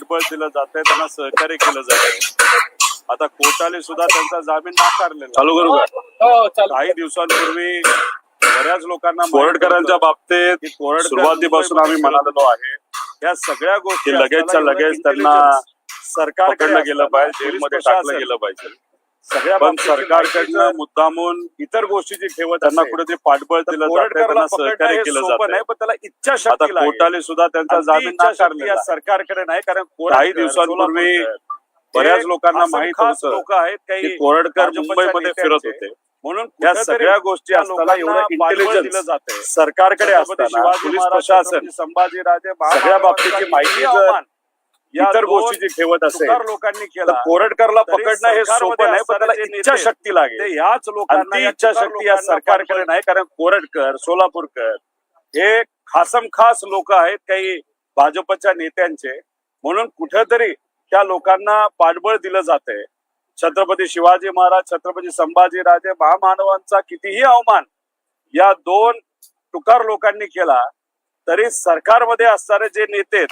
पाठबळ दिलं जातंय त्यांना सहकार्य केलं जातंय. आता कोर्टाने सुद्धा त्यांचा जामीन नाकारलेला. चालू करू का? हो चालू. काही दिवसांपूर्वी बऱ्याच लोकांना कोरडकरांच्या बाबतीत सुरुवातीपासून आम्ही म्हणालेलो आहे या सगळ्या गोष्टी लगेचच्या लगेच त्यांना सरकारकडे गेलं पाहिजे जेलमध्ये टाकलं गेलं पाहिजे. सगळ्या पण सरकारकडनं मुद्दामून इतर गोष्टीची ठेवत त्यांना कुठेतरी पाठबळ दिलं जातं त्यांना सहकार्य केलं जातं नाही पण त्याला इच्छा आता कोर्टाने सुद्धा त्यांचा जामीन नाकारलेला सरकारकडे नाही कारण काही दिवसांपूर्वी बऱ्याच लोकांना माहीत होतं लोक आहेत काही कोरडकर मुंबईमध्ये फिरत होते. म्हणून या सगळ्या गोष्टी असताना एवढं इंटेलिजन्स जाते सरकारकडे असताना पोलीस प्रशासन संभाजीराजे सगळ्या बाबतीची माहिती जर इतर गोष्टीची ठेवत असेल लोकांनी केलं कोरडकरला पकडणं हे सोपं नाही पण त्याला इच्छा शक्ती लागेल. ह्याच लोकांना इच्छा शक्ती या सरकारकडे नाही कारण कोरडकर सोलापूरकर हे खासम खास लोक आहेत काही भाजपच्या नेत्यांचे. म्हणून कुठेतरी त्या लोकांना पाठबळ दिलं जातंय. छत्रपती शिवाजी महाराज छत्रपती संभाजीराजे महामानवांचा कितीही अवमान या दोन तुकार लोकांनी केला तरी सरकारमध्ये असणारे जे नेते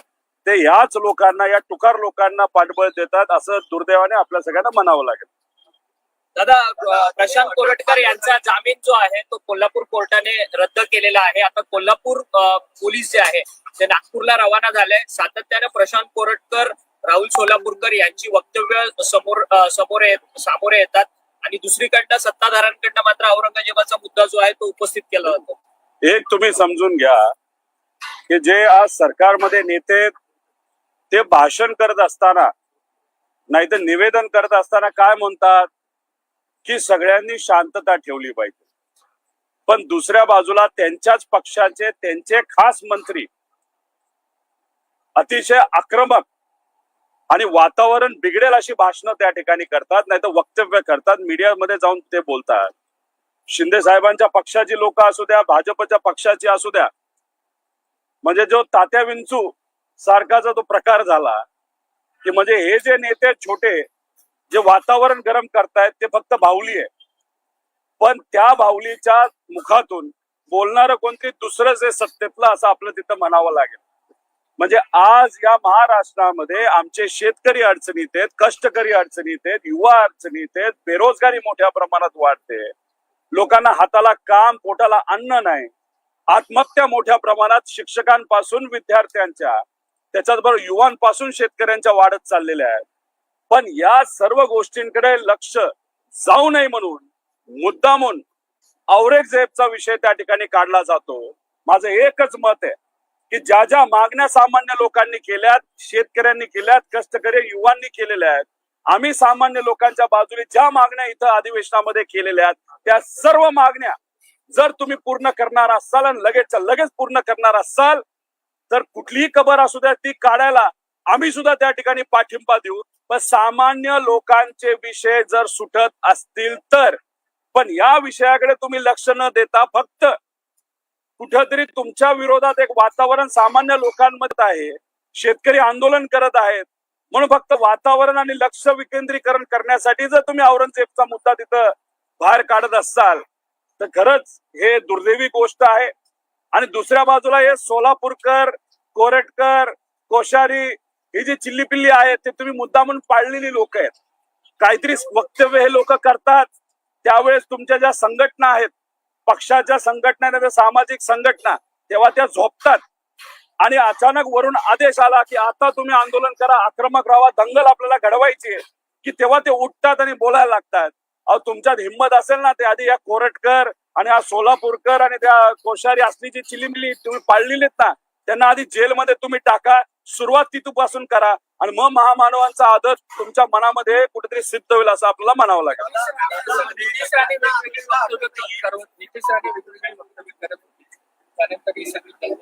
ते ह्याच लोकांना या तुकार लोकांना पाठबळ देतात असं दुर्दैवाने आपल्या सगळ्यांना म्हणावं लागेल. दादा प्रशांत कोरटकर यांचा जामीन जो आहे तो कोल्हापूर कोर्टाने रद्द केलेला आहे. आता कोल्हापूर पोलीस जे आहे ते नागपूरला रवाना झाले. सातत्याने प्रशांत कोरटकर राहुल सोलापूरकर यांची वक्तव्य समोर समोर सामोरे येतात. आणि दुसरीकडनं सत्ताधाऱ्यांकडनं मात्र औरंगजेबाचा मुद्दा जो आहे तो उपस्थित केला जातो. एक तुम्ही समजून घ्या की जे आज सरकारमध्ये नेते ते भाषण करत असताना नाहीतर निवेदन करत असताना काय म्हणतात? की सगळ्यांनी शांतता ठेवली पाहिजे. पण दुसऱ्या बाजूला त्यांच्याच पक्षाचे त्यांचे खास मंत्री अतिशय आक्रमक आणि वातावरण बिघडेल अशी भाषणं त्या ठिकाणी करतात नाही तर वक्तव्य करतात. मीडियामध्ये जाऊन ते बोलतात. शिंदे साहेबांच्या पक्षाची लोक असू द्या भाजपच्या पक्षाची असू द्या. म्हणजे जो तात्या विंचू सारखाचा तो प्रकार झाला की म्हणजे हे जे नेते छोटे जे वातावरण गरम करतायत ते फक्त बाहुली आहे पण त्या बाहुलीच्या मुखातून बोलणारं कोणतरी दुसरं हे सत्तेतलं असं आपलं तिथं म्हणावं लागेल. म्हणजे आज या महाराष्ट्रामध्ये आमचे शेतकरी अडचणीत आहेत कष्टकरी अडचणीत आहेत युवा अडचणीत आहेत बेरोजगारी मोठ्या प्रमाणात वाढते. लोकांना हाताला काम पोटाला अन्न नाही. आत्महत्या मोठ्या प्रमाणात शिक्षकांपासून विद्यार्थ्यांच्या. त्याच्याचबरोबर युवांपासून शेतकऱ्यांच्या वाढत चाललेल्या आहेत. पण या सर्व गोष्टींकडे लक्ष जाऊ नये म्हणून मुद्दामून औरंगजेबचा विषय त्या ठिकाणी काढला जातो. माझं एकच मत आहे की ज्या ज्या मागण्या सामान्य लोकांनी केल्यात शेतकऱ्यांनी केल्यात कष्टकरी युवांनी केलेल्या आहेत आम्ही सामान्य लोकांच्या बाजूने ज्या मागण्या इथं अधिवेशनामध्ये केलेल्या आहेत त्या सर्व मागण्या जर तुम्ही पूर्ण करणार असाल आणि लगेच लगेच पूर्ण करणार असाल तर कुठलीही कबर असू द्या ती काढायला आम्ही सुद्धा त्या ठिकाणी पाठिंबा देऊ. पण सामान्य लोकांचे विषय जर सुटत असतील तर. पण या विषयाकडे तुम्ही लक्ष न देता फक्त कुठेतरी तुमच्या विरोधात एक वातावरण सामान्य लोकांमध्ये आहे. शेतकरी आंदोलन करत आहेत. म्हणून फक्त वातावरण आणि लक्ष विकेंद्रीकरण करण्यासाठी जर तुम्ही औरंगजेबचा मुद्दा तिथं बाहेर काढत असाल तर खरंच हे दुर्दैवी गोष्ट आहे. आणि दुसऱ्या बाजूला हे सोलापूरकर कोरटकर कोशारी ही जी चिल्लीपिल्ली आहेत ते तुम्ही मुद्दामून पाळलेली लोक आहेत. काहीतरी वक्तव्य हे लोक करतात. त्यावेळेस तुमच्या ज्या संघटना आहेत पक्षाच्या संघटना सामाजिक संघटना तेव्हा त्या झोपतात. आणि अचानक वरून आदेश आला की आता तुम्ही आंदोलन करा आक्रमक राहा दंगल आपल्याला घडवायची की तेव्हा ते उठतात आणि बोलायला लागतात. अहो तुमच्यात हिंमत असेल ना ते आधी या कोरटकर आणि हा सोलापूरकर आणि त्या कोश्यारी असली जी चिलीमिली तुम्ही पाळलेलीत ना त्यांना आधी जेलमध्ये तुम्ही टाका सुरुवात तिथूपासून करा आणि मग महामानवांचा आदर तुमच्या मनामध्ये कुठेतरी सिद्ध होईल असं आपल्याला म्हणावं लागेल. नितीश राणे त्यानंतर ही सगळी झाली.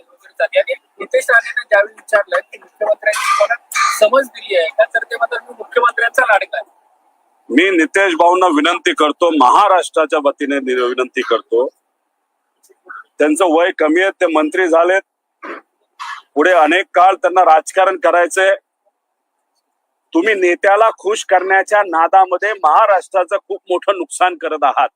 आणि ज्यावेळी विचारलं की मुख्यमंत्र्यांनी मला समज दिली आहे का तर ते मात्र मी मुख्यमंत्र्यांचा लाडका आहे. मी नितेश भाऊंना विनंती करतो महाराष्ट्राच्या वतीने विनंती करतो. त्यांचं वय कमी आहे ते मंत्री झालेत. पुढे अनेक काळ त्यांना राजकारण करायचंय. तुम्ही नेत्याला खुश करण्याच्या नादामध्ये महाराष्ट्राचं खूप मोठं नुकसान करत आहात.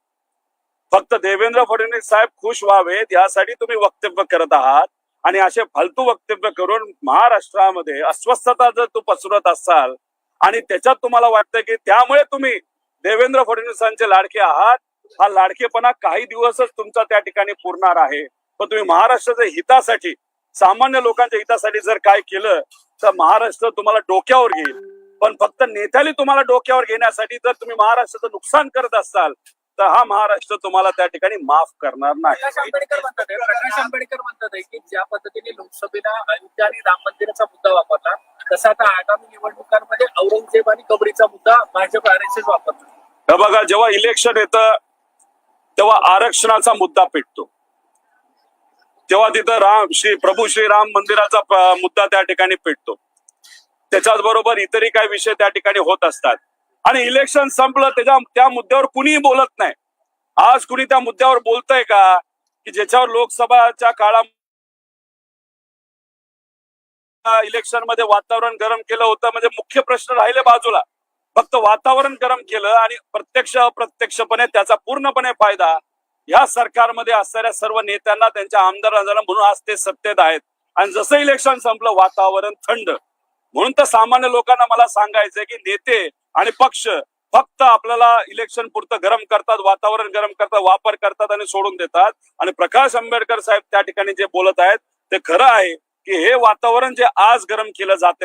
फक्त देवेंद्र फडणवीस साहेब खुश व्हावेत यासाठी तुम्ही वक्तव्य करत आहात. आणि असे फालतू वक्तव्य करून महाराष्ट्रामध्ये अस्वस्थता जर तू पसरत असाल आणि त्याच्यात तुम्हाला वाटतं की त्यामुळे तुम्ही देवेंद्र फडणवीसांचे लाडके आहात. हा लाडकेपणा काही दिवसच तुमचा त्या ठिकाणी पुरणार आहे. पण तुम्ही महाराष्ट्राच्या हितासाठी सामान्य लोकांच्या हितासाठी जर काय केलं तर महाराष्ट्र तुम्हाला डोक्यावर घेईल. पण फक्त नेत्याली तुम्हाला डोक्यावर घेण्यासाठी जर तुम्ही महाराष्ट्राचं नुकसान करत असाल तर हा महाराष्ट्र तुम्हाला त्या ठिकाणी माफ करणार नाही. प्रकाश आंबेडकर म्हणतात प्रकाश आंबेडकर म्हणतात की ज्या पद्धतीने लोकसभेला अयोध्या आणि राम मंदिराचा मुद्दा वापरला तसा आता आगामी निवडणुकांमध्ये औरंगजेब आणि कबरीचा मुद्दा भाजप आर एस एस वापरतो बघा जेव्हा इलेक्शन येतं तेव्हा आरक्षणाचा मुद्दा पेटतो. तेव्हा तिथं राम श्री प्रभू श्री राम मंदिराचा मुद्दा त्या ठिकाणी पेटतो. त्याच्याच बरोबर इतरही काही विषय त्या ठिकाणी होत असतात. आणि इलेक्शन संपलं त्याच्या त्या मुद्द्यावर कुणीही बोलत नाही. आज कुणी त्या मुद्द्यावर बोलतंय का? की ज्याच्यावर लोकसभाच्या काळामध्ये इलेक्शनमध्ये वातावरण गरम केलं होतं. म्हणजे मुख्य प्रश्न राहिले बाजूला. फक्त वातावरण गरम केलं आणि प्रत्यक्ष अप्रत्यक्षपणे त्याचा पूर्णपणे फायदा या सरकारमध्ये असणाऱ्या सर्व नेत्यांना त्यांच्या आमदारांना म्हणून आज ते सत्तेत आहेत. आणि जसं इलेक्शन संपलं वातावरण थंड. म्हणून तर सामान्य लोकांना मला सांगायचंय की नेते आणि पक्ष फक्त आपल्याला इलेक्शन पुरतं गरम करतात वातावरण गरम करतात वापर करतात आणि सोडून देतात. आणि प्रकाश आंबेडकर साहेब त्या ठिकाणी जे बोलत आहेत ते खरं आहे. की हे वातावरण जे आज गरम केलं जात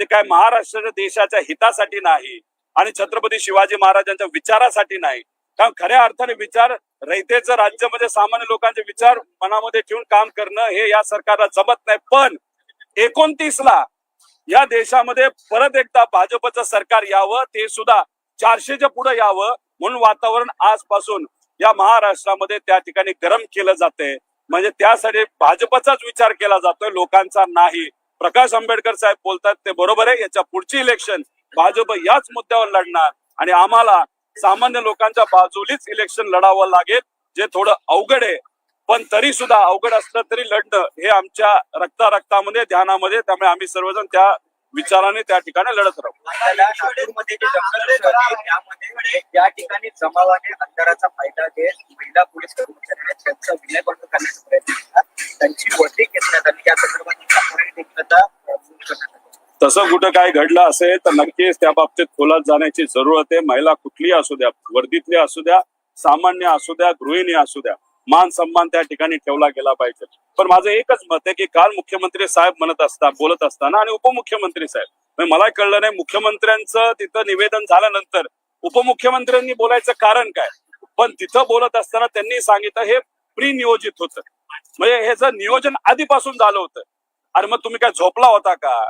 ते काय महाराष्ट्राच्या देशाच्या हितासाठी नाही आणि छत्रपती शिवाजी महाराजांच्या विचारासाठी नाही. कारण खऱ्या अर्थाने विचार रहितेचं राज्य म्हणजे सामान्य लोकांचे विचार मनामध्ये ठेवून काम करणं हे या सरकारला जमत नाही. पण एकोणतीस ला या देशामध्ये परत एकदा भाजपचं सरकार यावं ते सुद्धा चारशेच्या पुढे यावं म्हणून वातावरण आजपासून या महाराष्ट्रामध्ये त्या ठिकाणी गरम केलं जाते म्हणजे त्यासाठी भाजपचाच विचार केला जातोय लोकांचा नाही. प्रकाश आंबेडकर साहेब बोलतात ते बरोबर आहे याच्या पुढची इलेक्शन भाजप याच मुद्द्यावर लढणार आणि आम्हाला सामान्य लोकांच्या बाजूलीच इलेक्शन लढावं लागेल जे थोडं अवघड आहे. पण तरी सुद्धा अवघड असलं तरी लढणं हे आमच्या रक्ता रक्तामध्ये ध्यानामध्ये त्यामुळे आम्ही सर्वजण त्या विचाराने त्या ठिकाणी लढत राहू. या ठिकाणी जमावाने अंधाराचा फायदा घेत महिला पोलीस कर्मचाऱ्यांना त्यांचा विलयपत्र करण्याचा प्रयत्न केला त्यांची वटे घेतण्यात आली या संदर्भात तक्रारी देखील आता अ, नोंद करण्यात आली. तसं कुठं काय घडलं असेल तर नक्कीच त्या बाबतीत खोलात जाण्याची जरूरत आहे. महिला कुठलीही असू द्या वर्दीतली असू द्या सामान्य असू द्या गृहिणी असू द्या मान सन्मान त्या ठिकाणी ठेवला गेला पाहिजे. पण माझं एकच मत आहे की काल मुख्यमंत्री साहेब म्हणत असता बोलत असताना आणि उपमुख्यमंत्री साहेब. म्हणजे मला कळलं नाही मुख्यमंत्र्यांचं तिथं निवेदन झाल्यानंतर उपमुख्यमंत्र्यांनी बोलायचं कारण काय? पण तिथं बोलत असताना त्यांनी सांगितलं हे प्री नियोजित होतं. म्हणजे ह्याचं नियोजन आधीपासून झालं होतं. अरे मग तुम्ही काय झोपला होता का?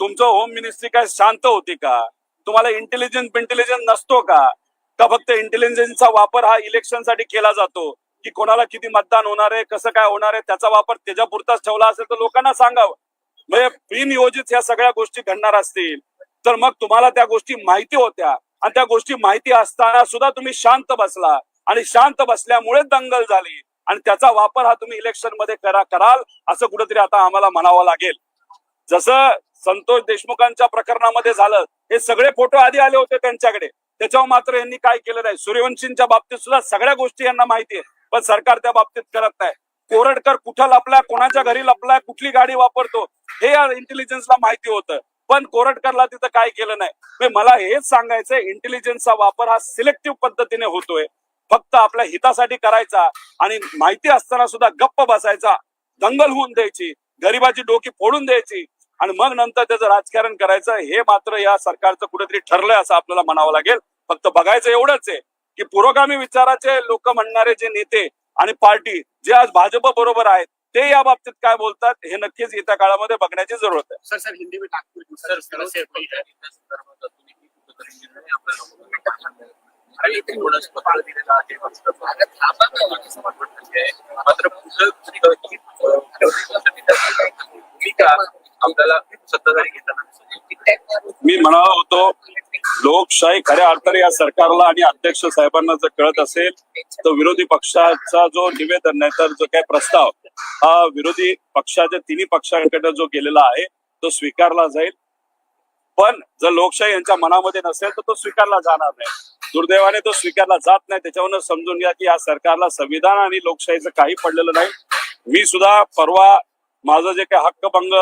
तुमचं होम मिनिस्ट्री काय शांत होती का? तुम्हाला इंटेलिजन्स इंटेलिजन्स नसतो का? का फक्त इंटेलिजन्सचा वापर हा इलेक्शनसाठी केला जातो? की कोणाला किती मतदान होणार आहे कसं काय होणार आहे त्याचा वापर त्याच्यापुरताच ठेवला असेल तर लोकांना सांगावं. म्हणजे विनियोजित ह्या सगळ्या गोष्टी घडणार असतील तर मग तुम्हाला त्या गोष्टी माहिती होत्या. आणि त्या गोष्टी माहिती असताना सुद्धा तुम्ही शांत बसला. आणि शांत बसल्यामुळे दंगल झाली. आणि त्याचा वापर हा तुम्ही इलेक्शनमध्ये करा कराल असं कुठेतरी आता आम्हाला म्हणावं लागेल. जसं संतोष देशमुखांच्या प्रकरणामध्ये झालं हे सगळे फोटो आधी आले होते त्यांच्याकडे. त्याच्यावर मात्र यांनी काय केलं नाही. सूर्यवंशींच्या बाबतीत सुद्धा सगळ्या गोष्टी यांना माहिती आहे. पण सरकार त्या बाबतीत करत नाही. कोरडकर कुठं लपलाय कोणाच्या घरी लपलाय कुठली गाडी वापरतो हे या इंटेलिजन्सला माहिती होतं. पण कोरटकरला तिथं काय केलं नाही. मला हेच सांगायचंय इंटेलिजन्सचा वापर हा सिलेक्टिव्ह पद्धतीने होतोय. फक्त आपल्या हितासाठी करायचा आणि माहिती असताना सुद्धा गप्प बसायचा. दंगल होऊन द्यायची गरिबाची डोकी फोडून द्यायची आणि मग नंतर त्याचं राजकारण करायचं. हे मात्र या सरकारचं कुठेतरी ठरलंय असं आपल्याला म्हणावं लागेल. फक्त बघायचं एवढंच आहे. की पुरोगामी विचाराचे लोक म्हणणारे जे नेते आणि पार्टी जे आज भाजप बरोबर आहेत ते या बाबतीत काय बोलतात हे नक्कीच येत्या काळामध्ये बघण्याची जरूरत आहे सर सर हिंदी में आणि ते थोडंसं पत्र दिलेला आहे. आता थांबा ना, असं वाटतं म्हणजे मात्र भूमिका आपल्याला सत्ताधारी घेताना मी म्हणाला होतो लोकशाही खऱ्या अर्थाने या सरकारला आणि अध्यक्ष साहेबांना जर कळत असेल तर विरोधी पक्षाचा जो निवेदन नाही तर जो काही प्रस्ताव हा विरोधी पक्षाच्या तिन्ही पक्षांकडे जो गेलेला आहे तो स्वीकारला जाईल. पण जर लोकशाही यांच्या मनामध्ये नसेल तर तो स्वीकारला जाणार नाही. दुर्दैवाने तो स्वीकारला जात नाही. त्याच्यावरून समजून घ्या की या सरकारला संविधान आणि लोकशाहीचं काही पडलेलं नाही. मी सुद्धा परवा माझं जे काही हक्कभंग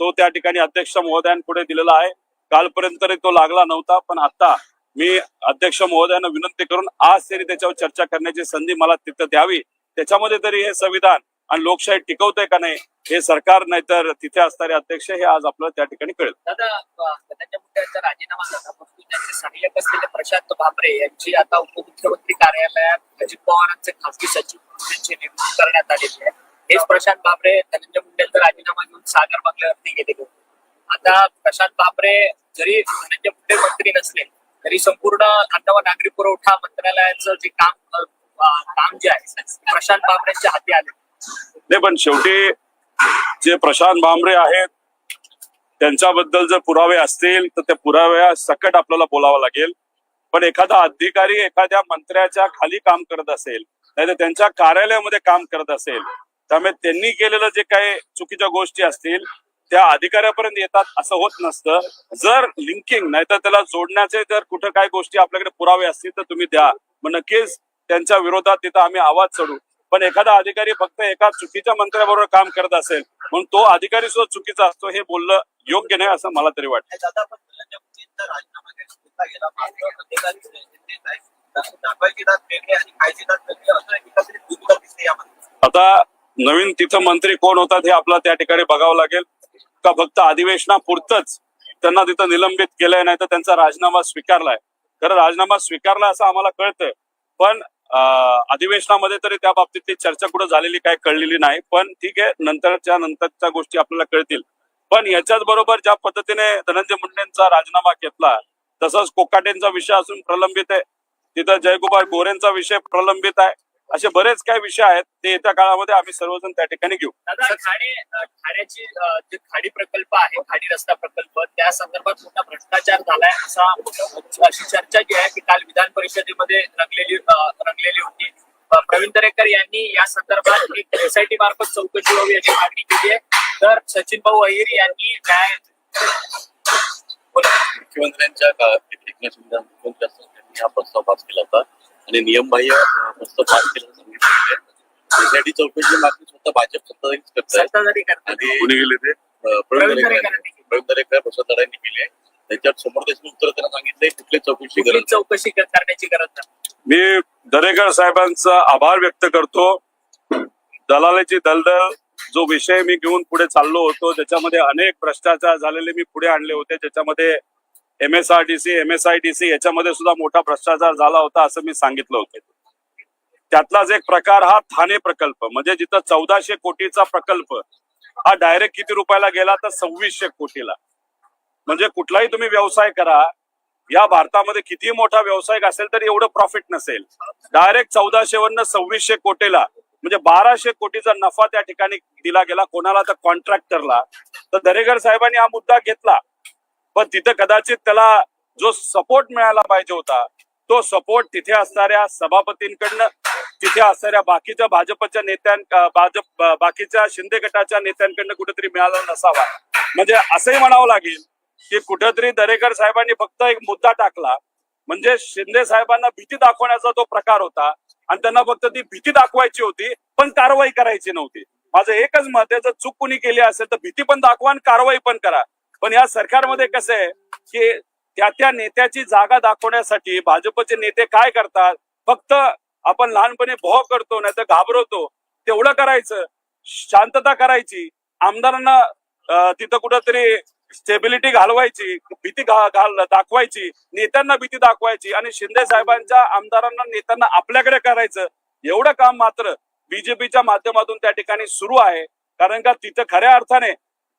तो त्या ठिकाणी अध्यक्ष महोदयांपुढे दिलेला आहे. कालपर्यंत तरी तो लागला नव्हता पण आता मी अध्यक्ष महोदयांना विनंती करून आज तरी त्याच्यावर चर्चा करण्याची संधी मला तिथं द्यावी. त्याच्यामध्ये तरी हे संविधान आणि लोकशाही टिकवतंय का नाही हे सरकार नाहीतर तिथे असणारे अध्यक्ष हे आज आपल्याला त्या ठिकाणी कळेल. राजीनामा प्रशांत भाबरे यांची आता उपमुख्यमंत्री कार्यालयात अजित पवारांचे खासगी सचिव त्यांची नेमणूक करण्यात आलेली आहे. हेच प्रशांत भाबरे धनंजय मुंडेचा राजीनामा घेऊन सागर बंगल्यावरती गेलेले होते. आता प्रशांत भाबरे जरी धनंजय मुंडे मंत्री नसले तरी संपूर्ण अन्न व नागरी पुरवठा मंत्रालयाचं जे काम काम जे आहे प्रशांत भामरेंच्या हाती आले नाही पण शेवटी जे प्रशांत भामरे आहेत त्यांच्याबद्दल जर पुरावे असतील तर त्या पुराव्या सकट आपल्याला बोलावं लागेल. पण एखादा अधिकारी एखाद्या मंत्र्याच्या खाली काम करत असेल नाही त्यांच्या कार्यालयामध्ये काम करत असेल त्यामुळे त्यांनी केलेलं जे काही चुकीच्या गोष्टी असतील त्या अधिकाऱ्यापर्यंत येतात असं होत नसतं. जर लिंकिंग नाहीतर त्याला जोडण्याचे जर कुठं काय गोष्टी आपल्याकडे पुरावे असतील तर तुम्ही द्या. मग नक्कीच त्यांच्या विरोधात तिथं आम्ही आवाज चढू. पण एखादा अधिकारी फक्त एका चुकीच्या मंत्र्याबरोबर काम करत असेल म्हणून तो अधिकारी सुद्धा चुकीचा असतो हे बोलणं योग्य नाही असं मला तरी वाटतं. आता नवीन तिथं मंत्री कोण होतात हे आपल्याला त्या ठिकाणी बघावं लागेल. का फक्त अधिवेशनापुरतच त्यांना तिथं निलंबित केलंय नाही तर त्यांचा राजीनामा स्वीकारलाय. खरं राजीनामा स्वीकारला असं आम्हाला कळतंय. पण अधिवेशनामध्ये तरी त्या बाबतीतली चर्चा कुठं झालेली काय कळलेली नाही पण ठीक आहे नंतरच्या नंतरच्या गोष्टी आपल्याला कळतील. पण याच्याच बरोबर ज्या पद्धतीने धनंजय मुंडेंचा राजीनामा घेतला तसंच कोकाटेंचा विषय असून प्रलंबित आहे. तिथं जयगोपाल गोरेंचा विषय प्रलंबित आहे. असे बरेच काही विषय आहेत ते येत्या काळामध्ये आम्ही सर्वजण त्या ठिकाणी घेऊ. दादा खाडे अ, खाड्याची अ, जे खाडी प्रकल्प आहे खाडी रस्ता प्रकल्प त्या संदर्भात मोठा भ्रष्टाचार झालाय असा अशी चर्चा जी आहे ती काल विधान परिषदेमध्ये रंगलेली रंगलेली होती. प्रवीण दरेकर यांनी या संदर्भात एक एसआयटी मार्फत चौकशी व्हावी याची मागणी केली आहे. तर सचिन भाऊ अहिर यांनी न्याय बोला. मुख्यमंत्र्यांच्या काळात एकनाथ शिंदे मुख्यमंत्री असताना त्यांनी हा प्रस्ताव पास केला होता. आणि नियमबाह्य प्रस्ताव पास केला सांगितलं त्यासाठी चौकशी मागणी स्वतः भाजप सत्ताधारीच करतात. आधी कुणी गेले ते? प्रवीण दरेकर दरांनी केली आहे. त्याच्यावर समोर देशमुख उत्तर त्यांना सांगितलंय कुठली चौकशी गरज चौकशी कर- करण्याची गरज नाही. मी दरेकर साहेबांचा आभार व्यक्त करतो. दलालीची दलदल जो विषय मी घेऊन पुढे चाललो होतो त्याच्यामध्ये अनेक भ्रष्टाचार झालेले मी पुढे आणले होते. त्याच्यामध्ये M S R T C M S I T C याच्यामध्ये सुद्धा मोठा भ्रष्टाचार झाला होता असं मी सांगितलं होतं. त्यातलाच एक प्रकार हा ठाणे प्रकल्प. म्हणजे जिथं चौदाशे कोटीचा प्रकल्प हा डायरेक्ट किती रुपयाला गेला तर सव्वीसशे कोटीला. म्हणजे कुठलाही तुम्ही व्यवसाय करा या भारतामध्ये कितीही मोठा व्यावसायिक असेल तर एवढं प्रॉफिट नसेल. डायरेक्ट चौदाशे वरनं सव्वीसशे कोटीला म्हणजे बाराशे कोटीचा नफा त्या ठिकाणी दिला गेला. कोणाला तर कॉन्ट्रॅक्टरला तर दरेकर साहेबांनी हा मुद्दा घेतला. पण तिथं कदाचित त्याला जो सपोर्ट मिळाला पाहिजे होता तो सपोर्ट तिथे असणाऱ्या सभापतींकडनं तिथे असणाऱ्या बाकीच्या भाजपच्या नेत्यां भाजप बाकीच्या शिंदे गटाच्या नेत्यांकडनं कुठेतरी मिळाला नसावा. म्हणजे असंही म्हणावं लागेल की कुठेतरी दरेकर साहेबांनी फक्त एक मुद्दा टाकला म्हणजे शिंदे साहेबांना भीती दाखवण्याचा तो प्रकार होता आणि त्यांना फक्त ती भीती दाखवायची होती पण कारवाई करायची नव्हती. माझं एकच मत आहे जर चूक कुणी केली असेल तर भीती पण दाखवा आणि कारवाई पण करा. पण या सरकारमध्ये कसं आहे की त्या त्या नेत्याची जागा दाखवण्यासाठी भाजपचे नेते काय करतात? फक्त आपण लहानपणी भोव करतो नाही तर घाबरवतो. तेवढं करायचं. शांतता करायची. आमदारांना तिथं कुठंतरी स्टेबिलिटी घालवायची भीती घाल दाखवायची. नेत्यांना भीती दाखवायची आणि शिंदे साहेबांच्या आमदारांना नेत्यांना आपल्याकडे करायचं. एवढं काम मात्र बीजेपीच्या माध्यमातून त्या ठिकाणी सुरू आहे. कारण का तिथं खऱ्या अर्थाने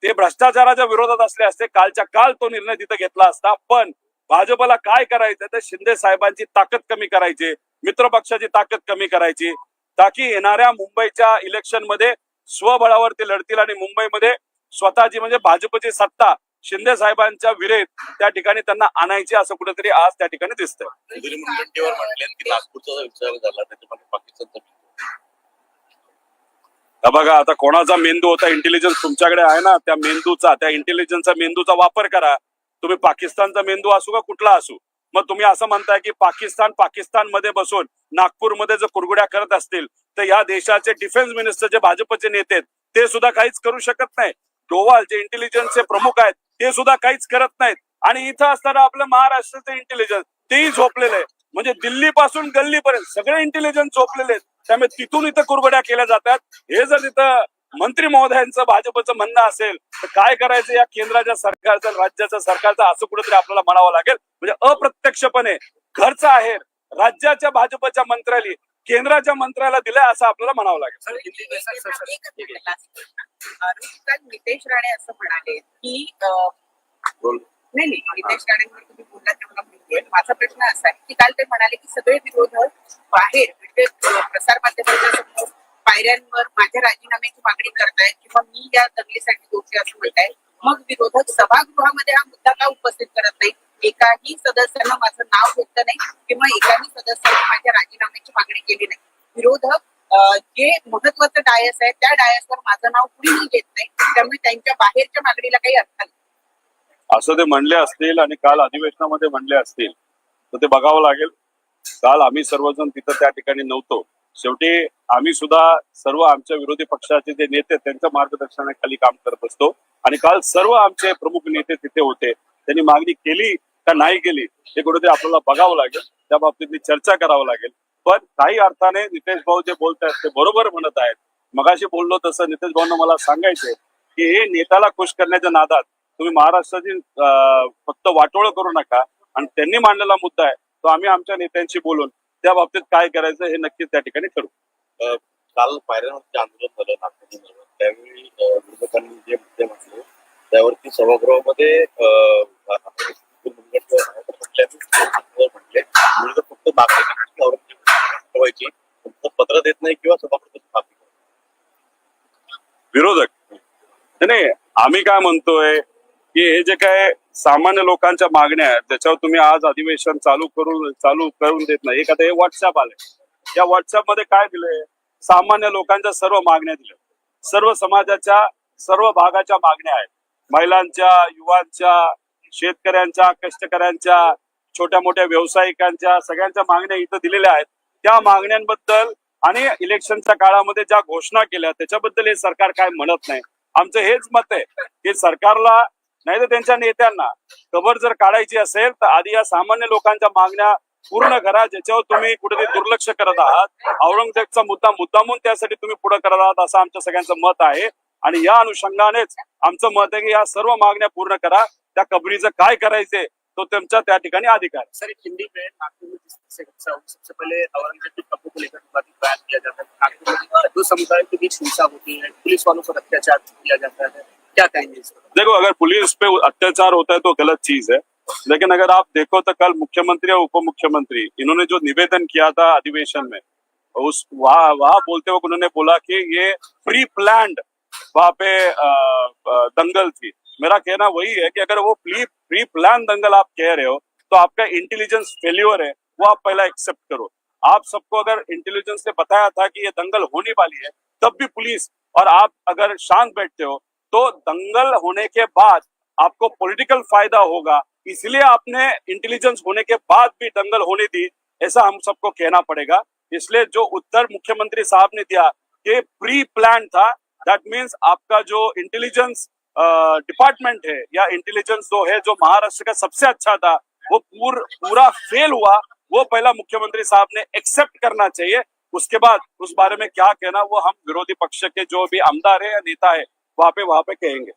ते भ्रष्टाचाराच्या विरोधात असले असते कालच्या काल तो निर्णय तिथे घेतला असता. पण भाजपला काय करायचं? तर शिंदे साहेबांची ताकद कमी करायची मित्र पक्षाची ताकद कमी करायची ताकी येणाऱ्या मुंबईच्या इलेक्शनमध्ये स्वबळावर ते लढतील आणि मुंबईमध्ये स्वतःची म्हणजे भाजपची सत्ता शिंदे साहेबांच्या विरेत त्या ठिकाणी त्यांना आणायची असं कुठेतरी आज त्या ठिकाणी दिसतंय. सुधीर म्हटले की नागपूरचा विचार झाला त्याच्यामध्ये पाकिस्तानचा बघा आता कोणाचा मेंदू होता इंटेलिजन्स तुमच्याकडे आहे ना त्या मेंदूचा त्या इंटेलिजन्सचा मेंदूचा वापर करा. तुम्ही पाकिस्तानचा मेंदू असू का कुठला असू मग तुम्ही असं म्हणताय की पाकिस्तान पाकिस्तानमध्ये बसून नागपूरमध्ये जर कुरगुड्या करत असतील तर या देशाचे डिफेन्स मिनिस्टर जे भाजपचे नेते आहेत ते सुद्धा काहीच करू शकत नाही डोवाल जे इंटेलिजन्सचे प्रमुख आहेत ते सुद्धा काहीच करत नाहीत. आणि इथं असताना आपलं महाराष्ट्राचं इंटेलिजन्स तेही झोपलेलं आहे. म्हणजे दिल्ली पासून गल्लीपर्यंत सगळे इंटेलिजन्स झोपलेले आहेत. त्यामुळे तिथून इथं कुरबड्या केल्या जातात. हे जर तिथं मंत्री महोदयांचं भाजपचं म्हणणं असेल तर काय करायचं या केंद्राच्या सरकारचं राज्याच्या सरकारचं असं कुठेतरी आपल्याला म्हणावं लागेल. म्हणजे अप्रत्यक्षपणे घरचा आहे. राज्याच्या भाजपच्या मंत्र्याला केंद्राच्या मंत्र्याला दिलाय असं आपल्याला म्हणावं लागेल. नितेश राणे असं म्हणाले की. नाही नाही. नितेश राणेंवर तुम्ही बोलला तेवढा माझा प्रश्न असा आहे की काल ते म्हणाले की सगळे विरोधक बाहेर म्हणजे प्रसार माध्यमांच्या समोर पायऱ्यांवर माझ्या राजीनाम्याची मागणी करतायत किंवा मी या दंगलीसाठी दोषी असं म्हणताय मग विरोधक सभागृहामध्ये हा मुद्दा का उपस्थित करत नाही? एकाही सदस्यानं माझं नाव घेतलं नाही किंवा एकाही सदस्याने माझ्या राजीनाम्याची मागणी केली नाही. विरोधक जे महत्वाचं डायस आहे त्या डायसवर माझं नाव कुणीही घेत नाही त्यामुळे त्यांच्या बाहेरच्या मागणीला काही अर्थ नाही. असं ते म्हणले असतील आणि काल अधिवेशनामध्ये म्हणले असतील तर ते बघावं लागेल. काल आम्ही सर्वजण तिथं त्या ठिकाणी नव्हतो. शेवटी आम्ही सुद्धा सर्व आमच्या विरोधी पक्षाचे जे नेते त्यांच्या मार्गदर्शनाखाली काम करत असतो. आणि काल सर्व आमचे प्रमुख नेते तिथे होते. त्यांनी मागणी केली का नाही केली हे कुठेतरी आपल्याला बघावं लागेल. त्या बाबतीतली चर्चा करावं लागेल. पण काही अर्थाने नितेश भाऊ जे बोलत आहेत ते बरोबर म्हणत आहेत. मगाशी बोललो तसं नितेश भाऊंना मला सांगायचंय की हे नेत्याला खुश करण्याच्या नादात तुम्ही महाराष्ट्राची फक्त वाटोळ करू नका. आणि त्यांनी मांडलेला मुद्दा आहे तो आम्ही आमच्या नेत्यांशी बोलून त्या बाबतीत काय करायचं हे नक्कीच त्या ठिकाणी ठरवू. काल पायऱ्यांवरती आंदोलन झालं नागपूरमध्ये. त्यावेळी विरोधकांनी जे मुद्दे म्हटले त्यावरती सभागृहामध्ये म्हटले विरोधक फक्त पत्र देत नाही किंवा सभागृहाची विरोधक. नाही आम्ही काय म्हणतोय की हे जे काय सामान्य लोकांच्या मागण्या आहेत त्याच्यावर तुम्ही आज अधिवेशन चालू करून चालू करून देत नाही. एक आता हे व्हॉट्सअप आले या व्हॉट्सअपमध्ये काय दिलंय? सामान्य लोकांच्या सर्व मागण्या दिल्या सर्व समाजाच्या सर्व भागाच्या मागण्या आहेत. महिलांच्या युवांच्या शेतकऱ्यांच्या कष्टकऱ्यांच्या छोट्या मोठ्या व्यावसायिकांच्या सगळ्यांच्या मागण्या इथं दिलेल्या आहेत. त्या मागण्यांबद्दल आणि इलेक्शनच्या काळामध्ये ज्या घोषणा केल्या त्याच्याबद्दल हे सरकार काय म्हणत नाही. आमचं हेच मत आहे की सरकारला नाही तर त्यांच्या नेत्यांना कबर जर काढायची असेल तर आधी या सामान्य लोकांच्या मागण्या पूर्ण करा ज्याच्यावर तुम्ही कुठेतरी दुर्लक्ष करत आहात. औरंगजेबचा मुद्दा मुद्दामून त्यासाठी तुम्ही पुढे करत आहात असं आमच्या सगळ्यांचं मत आहे. आणि या अनुषंगानेच आमचं मत आहे की या सर्व मागण्या पूर्ण करा. त्या कबरीचं काय करायचंय तो त्यांचा त्या ठिकाणी अधिकार सर हिंदी में नागपुर में सबसे पहले औरंगजेब को लेकर विवादित बयान किया जाता है। नागपुर में हिंदू समुदाय के बीच हिंसा होती है पुलिस वालों पर अत्याचार किया जाता है। क्या कहेंगे देखो, अगर पुलिस पे अत्याचार होता है तो गलत चीज़ है। लेकिन अगर आप देखो तो कल मुख्यमंत्री और उप मुख्यमंत्री इन्होंने जो निवेदन किया था अधिवेशन में, उस वहाँ वहाँ बोलते हुए उन्होंने बोला कि ये प्री प्लान्ड वहाँ पे दंगल थी। मेरा कहना वही है कि अगर वो प्री प्री प्लान दंगल आप कह रहे हो तो आपका इंटेलिजेंस फेल्योर है, वो आप पहला एक्सेप्ट करो। आप सबको अगर इंटेलिजेंस ने बताया था कि ये दंगल होने वाली है, तब भी पुलिस, और आप अगर शांत बैठते हो तो दंगल होने के बाद आपको पॉलिटिकल फ़ायदा होगा। इसलिए आपने इंटेलिजेंस होने के बाद भी दंगल होने दी ऐसा हम सबको कहना पड़ेगा। इसलिए जो उत्तर मुख्यमंत्री साहब ने दिया कि प्री प्लान था दैट मीन्स आपका जो इंटेलिजेंस डिपार्टमेंट है या इंटेलिजेंस जो है जो महाराष्ट्र का सबसे अच्छा था वो पूर, पूरा फेल हुआ वो पहला मुख्यमंत्री साहब ने एक्सेप्ट करना चाहिए। उसके बाद उस बारे में क्या कहना वो हम विरोधी पक्ष के जो भी आमदार है या नेता है वहाँ पे वहाँ पे कहेंगे